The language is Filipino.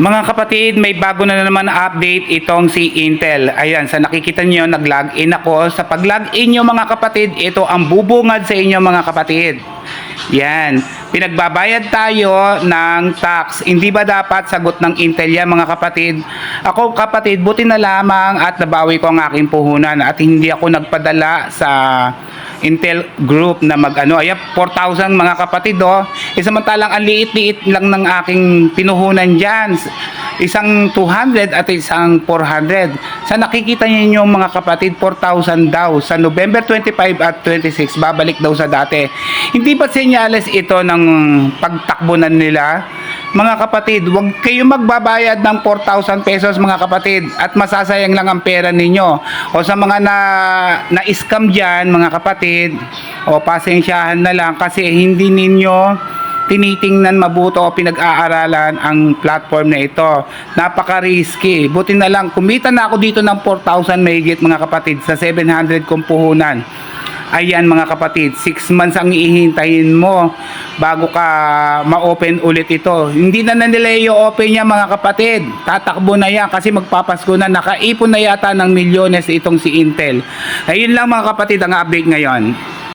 Mga kapatid, may bago na naman na update itong si Intel. Ayan, sa nakikita nyo, nag-log in ako. Sa pag-log in nyo mga kapatid, ito ang bubungad sa inyo mga kapatid. Yan, pinagbabayad tayo ng tax. Hindi ba dapat sagot ng Intel yan mga kapatid? Ako kapatid, buti na lamang at nabawi ko ang aking puhunan at hindi ako nagpadala sa Intel Group na mag-ano. Ayan, 4,000 mga kapatid oh. E samantalang ang liit-liit lang ng aking pinuhunan dyan. Isang 200 at isang 400. Sa nakikita niyo mga kapatid, 4,000 daw. Sa November 25 at 26, babalik daw sa dati. Hindi ba senyales ito ng pagtakbunan nila? Mga kapatid, huwag kayo magbabayad ng 4,000 pesos mga kapatid at masasayang lang ang pera ninyo. O sa mga na na-scam dyan mga kapatid, o pasensyahan na lang kasi hindi ninyo tinitingnan mabuto o pinag-aaralan ang platform na ito. Napaka-risky. Buti na lang, kumita na ako dito ng 4,000 mahigit mga kapatid sa 700 kong puhunan. Ayan mga kapatid, 6 months ang ihintayin mo bago ka ma-open ulit ito. Hindi na na nila i-open yan mga kapatid. Tatakbo na yan kasi magpapasko na. Nakaipon na yata ng milyones itong si Intel. Ayun lang mga kapatid ang update ngayon.